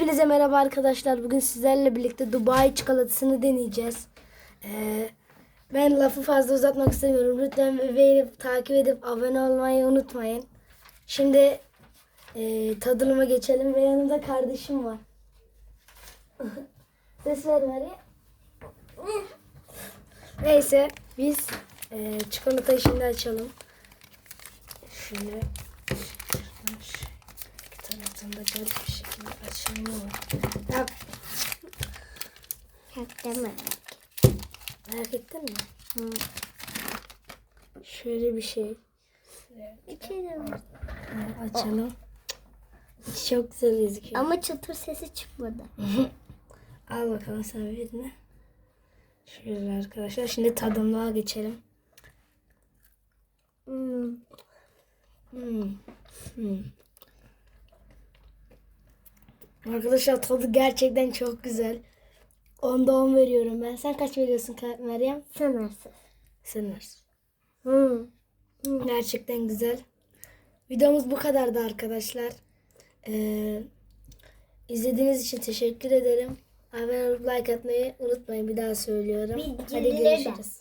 Hepinize merhaba arkadaşlar. Bugün sizlerle birlikte Dubai çikolatasını deneyeceğiz. Ee, ben lafı fazla uzatmak istemiyorum. Lütfen beğenip takip edip abone olmayı unutmayın. Şimdi e, tadılıma geçelim ve yanımda kardeşim var. Ses ver Meryem. Neyse biz e, çikolatayı şimdi açalım. Şöyle iki taraftan da garip bir şekilde açılmıyor. Ya, Haklı mı? merak ettin mi? Şöyle bir şey. İçerim. Evet, açalım. Çok güzel gözüküyor. Ama çıtır sesi çıkmadı. Al bakalım sen birini. Şöyle arkadaşlar. Şimdi tadımlığa geçelim. Hmm. Hmm. Hmm. Arkadaşlar tadı gerçekten çok güzel. Onda 10 veriyorum ben. Sen kaç veriyorsun Meryem? Sınırsız. Sen versin. Hmm. Gerçekten güzel. Videomuz bu kadardı arkadaşlar. Ee, izlediğiniz için teşekkür ederim. Abone olup like atmayı unutmayın. Bir daha söylüyorum. Hadi Bildirimleri de. görüşürüz.